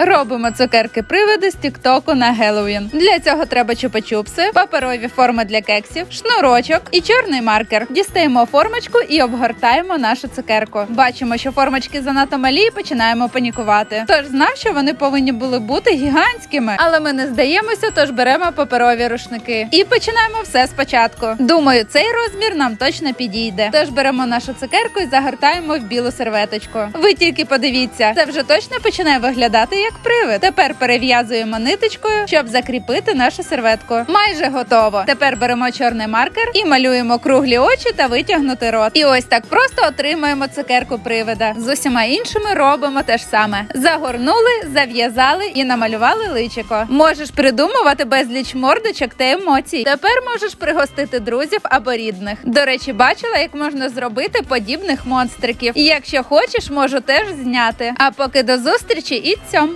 Робимо цукерки привиди з Тіктоку на Геловін. Для цього треба чупа-чупси, паперові форми для кексів, шнурочок і чорний маркер. Дістаємо формочку і обгортаємо нашу цукерку. Бачимо, що формочки занадто малі і починаємо панікувати. Тож знав, що вони повинні були бути гігантськими, але ми не здаємося, тож беремо паперові рушники і починаємо все спочатку. Думаю, цей розмір нам точно підійде. Тож беремо нашу цукерку і загортаємо в білу серветочку. Ви тільки подивіться, це вже точно починає виглядати як привид. Тепер перев'язуємо ниточкою, щоб закріпити нашу серветку. Майже готово. Тепер беремо чорний маркер і малюємо круглі очі та витягнути рот. І ось так просто отримаємо цукерку привида. З усіма іншими робимо те ж саме. Загорнули, зав'язали і намалювали личико. Можеш придумувати безліч мордочок та емоцій. Тепер можеш пригостити друзів або рідних. До речі, бачила, як можна зробити подібних монстриків. І якщо хочеш, можу теж зняти. А поки до зустрічі і цьом.